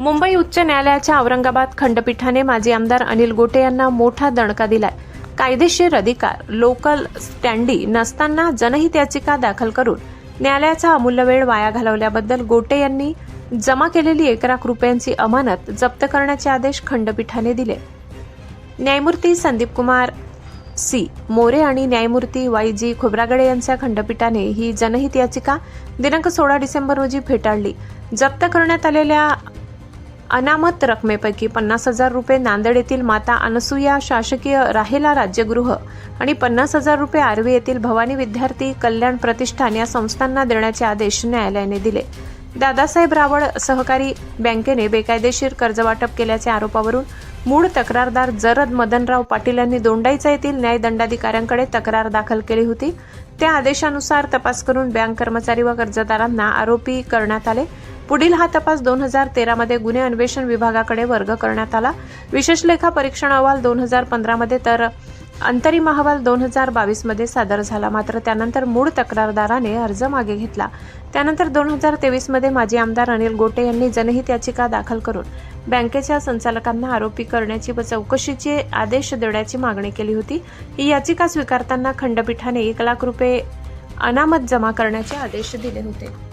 मुंबई उच्च न्यायालयाच्या औरंगाबाद खंडपीठाने माजी आमदार अनिल गोटे यांना मोठा दणका दिलाय. कायदेशीर अधिकार लोकल स्टँडी नसताना जनहित याचिका दाखल करून न्यायालयाचा अमूल्य वेळ वाया घालवल्याबद्दल गोटे यांनी जमा केलेली एक लाख रुपयांची अमानत जप्त करण्याचे आदेश खंडपीठाने दिले. न्यायमूर्ती संदीप कुमार सी. मोरे आणि न्यायमूर्ती वाय जी खोब्रागडे यांच्या खंडपीठाने ही जनहित याचिका दिनांक सोळा डिसेंबर रोजी फेटाळली. जप्त करण्यात आलेल्या अनामत रकमेपैकी पन्नास हजार रुपये नांदेड येथील माता अनसुया शासकीय राहिला राज्यगृह आणि पन्नास हजार रुपये आर्वी येथील भवानी विद्यार्थी कल्याण प्रतिष्ठान या संस्थांना देण्याचे आदेश न्यायालयाने दिले. दादासाहेब रावळ सहकारी बँकेने बेकायदेशीर कर्जवाटप केल्याच्या आरोपावरून मूळ तक्रारदार जरद मदनराव पाटील यांनी दोंडाईचा येथील न्यायदंडाधिकाऱ्यांकडे तक्रार दाखल केली होती. त्या आदेशानुसार तपास करून बँक कर्मचारी व कर्जदारांना आरोपी करण्यात आले. पुढील हा तपास दोन हजार तेरामध्ये गुन्हे अन्वेषण विभागाकडे वर्ग करण्यात आला. विशेष लेखा परीक्षण अहवाल दोन हजार पंधरामध्ये तर अंतरिम अहवाल दोन हजार बावीसमध्ये सादर झाला. मात्र त्यानंतर मूळ तक्रारदाराने अर्ज मागे घेतला. त्यानंतर दोन हजार तेवीसमध्ये माजी आमदार अनिल गोटे यांनी जनहित याचिका दाखल करून बँकेच्या संचालकांना आरोपी करण्याची व चौकशीचे आदेश देण्याची मागणी केली होती. ही याचिका स्वीकारताना खंडपीठाने एक लाख रुपये अनामत जमा करण्याचे आदेश दिले होते.